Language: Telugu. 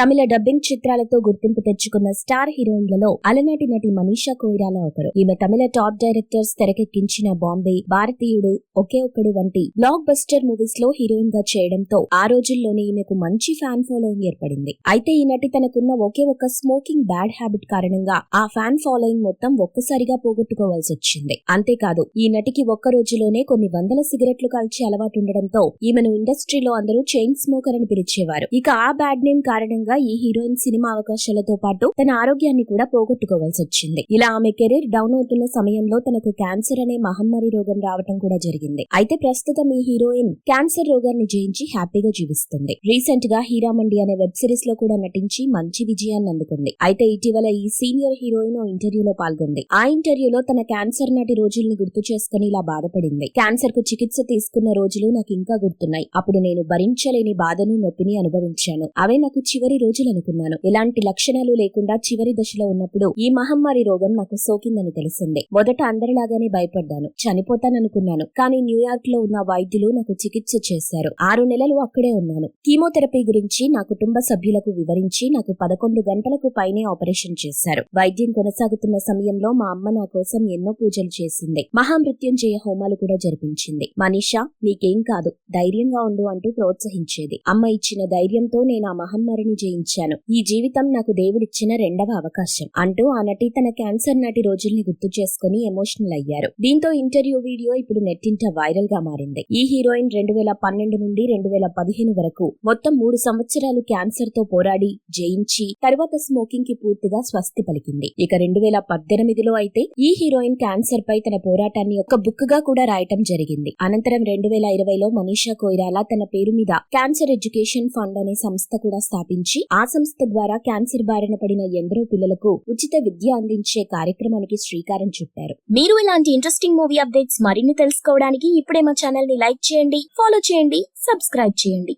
తమిళ డబ్బింగ్ చిత్రాలతో గుర్తింపు తెచ్చుకున్న స్టార్ హీరోయిన్లలో అలనాటి నటి మనీషా కోయిరాల ఒకరు. ఈమె తమిళ టాప్ డైరెక్టర్స్ తెరకెక్కించిన బాంబే భారతీయుడు ఒకే ఒక్కడు వంటి బ్లాక్ బస్టర్ మూవీస్లో హీరోయిన్గా చేయడంతో ఆ రోజుల్లోనే ఈమెకు మంచి ఫ్యాన్ ఫాలోయింగ్ ఏర్పడింది. అయితే ఈ నటి తనకున్న ఒకే ఒక స్మోకింగ్ బ్యాడ్ హ్యాబిట్ కారణంగా ఆ ఫ్యాన్ ఫాలోయింగ్ మొత్తం ఒక్కసారిగా పోగొట్టుకోవాల్సి వచ్చింది. అంతేకాదు ఈ నటికి ఒక్క రోజులోనే కొన్ని వందల సిగరెట్లు కాల్చే అలవాటు ఉండడంతో ఈమెను ఇండస్ట్రీలో అందరూ చైన్ స్మోకర్ అని పిలిచేవారు. ఇక ఆ బ్యాడ్ నేమ్ కారణంగా ఈ హీరోయిన్ సినిమా అవకాశాలతో పాటు తన ఆరోగ్యాన్ని కూడా పోగొట్టుకోవాల్సి వచ్చింది. ఇలా ఆమె కెరీర్ డౌన్ అవుతున్న సమయంలో తనకు క్యాన్సర్ అనే మహమ్మారి రోగం రావటం కూడా జరిగింది. అయితే ప్రస్తుతం ఈ హీరోయిన్ క్యాన్సర్ రోగాన్ని జయించి హ్యాపీగా జీవిస్తుంది. రీసెంట్గా హీరామండి అనే వెబ్ సిరీస్లో కూడా నటించి మంచి విజయాన్ని అందుకుంది. అయితే ఇటీవల ఈ సీనియర్ హీరోయిన్ ఓ ఇంటర్వ్యూలో పాల్గొంది. ఆ ఇంటర్వ్యూలో తన క్యాన్సర్ నాటి రోజుల్ని గుర్తు చేసుకుని ఇలా బాధపడింది. క్యాన్సర్కు చికిత్స తీసుకున్న రోజులు నాకు ఇంకా గుర్తున్నాయి. అప్పుడు నేను భరించలేని బాధను నొప్పిని అనుభవించాను. అవే నాకు చివరి రోజులనుకున్నాను. ఎలాంటి లక్షణాలు లేకుండా చివరి దశలో ఉన్నప్పుడు ఈ మహమ్మారి రోగం నాకు సోకిందని తెలిసింది. మొదట అందరిలాగానే భయపడ్డాను. చనిపోతాననుకున్నాను. కానీ న్యూయార్క్లో ఉన్న వైద్యులు నాకు చికిత్స చేశారు. ఆరు నెలలు అక్కడే ఉన్నాను. కీమోథెరపీ గురించి నా కుటుంబ సభ్యులకు వివరించి నాకు పదకొండు గంటలకు పైనే ఆపరేషన్ చేశారు. వైద్యం కొనసాగుతున్న సమయంలో మా అమ్మ నా కోసం ఎన్నో పూజలు చేసింది. మహామృత్యుంజయ హోమాలు కూడా జరిపించింది. మనీషా నీకేం కాదు. ధైర్యంగా ఉండు అంటూ ప్రోత్సహించేది. అమ్మ ఇచ్చిన ధైర్యంతో నేను ఆ మహమ్మారిని జయించాను. ఈ జీవితం నాకు దేవుడిచ్చిన రెండవ అవకాశం. అంటూ ఆ నటి తన క్యాన్సర్ నాటి రోజుల్ని గుర్తు చేసుకుని ఎమోషనల్ అయ్యారు. దీంతో ఇంటర్వ్యూ వీడియో ఇప్పుడు నెట్టింట వైరల్గా మారింది. ఈ హీరోయిన్ రెండు వేల పన్నెండు నుండి రెండు వేల పదిహేను వరకు మొత్తం మూడు సంవత్సరాలు క్యాన్సర్తో పోరాడి జయించి తర్వాత స్మోకింగ్కి పూర్తిగా స్వస్తి పలికింది. ఇక రెండు వేల పద్దెనిమిదిలో అయితే ఈ హీరోయిన్ క్యాన్సర్ పై తన పోరాటాన్ని ఒక బుక్గా కూడా రాయటం జరిగింది. అనంతరం రెండు వేల ఇరవైలో మనీషా కోయిరాల తన పేరు మీద క్యాన్సర్ ఎడ్యుకేషన్ ఫండ్ అనే సంస్థ కూడా స్థాపించి ఆ సంస్థ ద్వారా క్యాన్సర్ బారిన పడిన ఎందరో పిల్లలకు ఉచిత విద్య అందించే కార్యక్రమానికి శ్రీకారం చుట్టారు. మీరు ఇలాంటి ఇంట్రెస్టింగ్ మూవీ అప్డేట్స్ మరిన్ని తెలుసుకోవడానికి ఇప్పుడే మా ఛానల్ని లైక్ చేయండి ఫాలో చేయండి సబ్స్క్రైబ్ చేయండి.